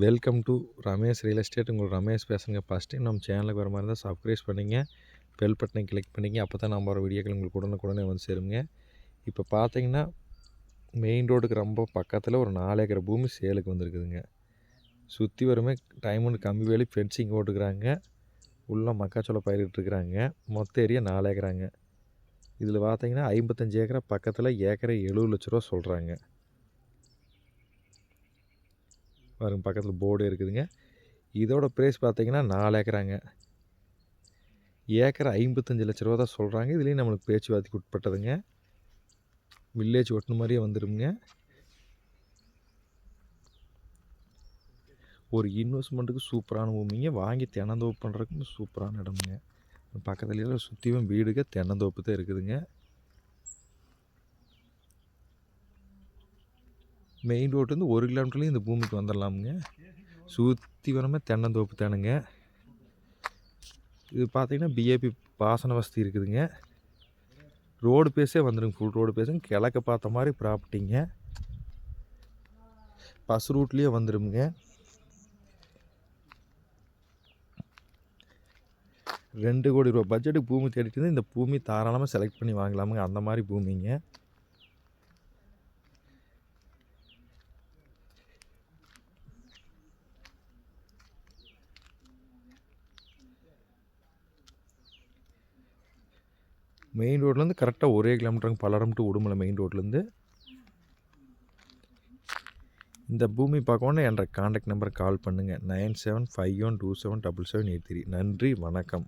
Welcome to Ramesh real estate. உங்களுக்கு ரமேஷ் பேசுங்க first time நம்ம சேனலுக்கு வர மாதிரி இருந்தால் சப்ஸ்கிரைப் பண்ணிங்க. பெல் பட்டனை கிளிக் பண்ணிங்க. அப்போ தான் நம்ம வர வீடியோக்கள் உங்களுக்கு உடனுக்குடனே வந்து சேருங்க. இப்போ பார்த்தீங்கன்னா மெயின் ரோடுக்கு ரொம்ப பக்கத்தில் ஒரு நாலு ஏக்கர் பூமி சேலுக்கு வந்திருக்குதுங்க. சுற்றி வருமே டைமண்ட் கம்மி வேலி ஃபென்சிங் ஓட்டுக்கிறாங்க உள்ளே மக்காச்சோளம் பயிரிட்டுருக்குறாங்க மொத்த ஏரியா நாலு ஏக்கராங்க. இதில் பார்த்தீங்கன்னா ஐம்பத்தஞ்சு ஏக்கரை பக்கத்தில் ஏக்கரை எழுபது லட்ச ரூபா சொல்கிறாங்க பாருங்க பக்கத்தில் போர்டு இருக்குதுங்க. இதோட ப்ரைஸ் பார்த்தீங்கன்னா நாலு ஏக்கராங்க. ஏக்கர் ஐம்பத்தஞ்சு லட்ச ரூபா தான் சொல்கிறாங்க இதுலேயும் நம்மளுக்கு பேச்சுவார்த்தைக்கு உட்பட்டதுங்க. வில்லேஜ் ஒட்டின மாதிரியே வந்துடுங்க ஒரு இன்வெஸ்ட்மெண்ட்டுக்கு சூப்பரான பூமிங்க. வாங்கி தென்னந்தோப்பு பண்ணுறதுக்கும் சூப்பரான இடமுங்க. பக்கத்துலேயே சுற்றியும் வீடுக தென்னந்தோப்பு தான் இருக்குதுங்க. மெயின் ரோட்லேருந்து ஒரு கிலோமீட்டர்லேயும் இந்த பூமிக்கு வந்துடலாமுங்க சுற்றி வரமே தென்னந்தோப்பு தானுங்க. இது பார்த்திங்கன்னா பிஏபி பாசன வசதி இருக்குதுங்க. ரோடு பேஸே வந்துடுங்க ஃபுல் ரோடு பேஸுங்க கிழக்க பார்த்த மாதிரி ப்ராப்பர்ட்டிங்க பஸ் ரூட்லேயே வந்துடுங்க ரெண்டு கோடி ரூபா பட்ஜெட்டுக்கு பூமி தேடிட்டு இந்த பூமி தாராளமாக செலக்ட் பண்ணி வாங்கலாமுங்க. அந்த மாதிரி பூமிங்க. மெயின் ரோட்லேருந்து கரெக்டாக ஒரே கிலோமீட்டருங்க பல்லடம் டு உடுமலை மெயின் ரோட்லேருந்து இந்த பூமி பார்க்கணுன்னா என்ற காண்டாக்ட் நம்பருக்கு கால் பண்ணுங்கள் nine seven five one two seven double seven eight three. நன்றி வணக்கம்.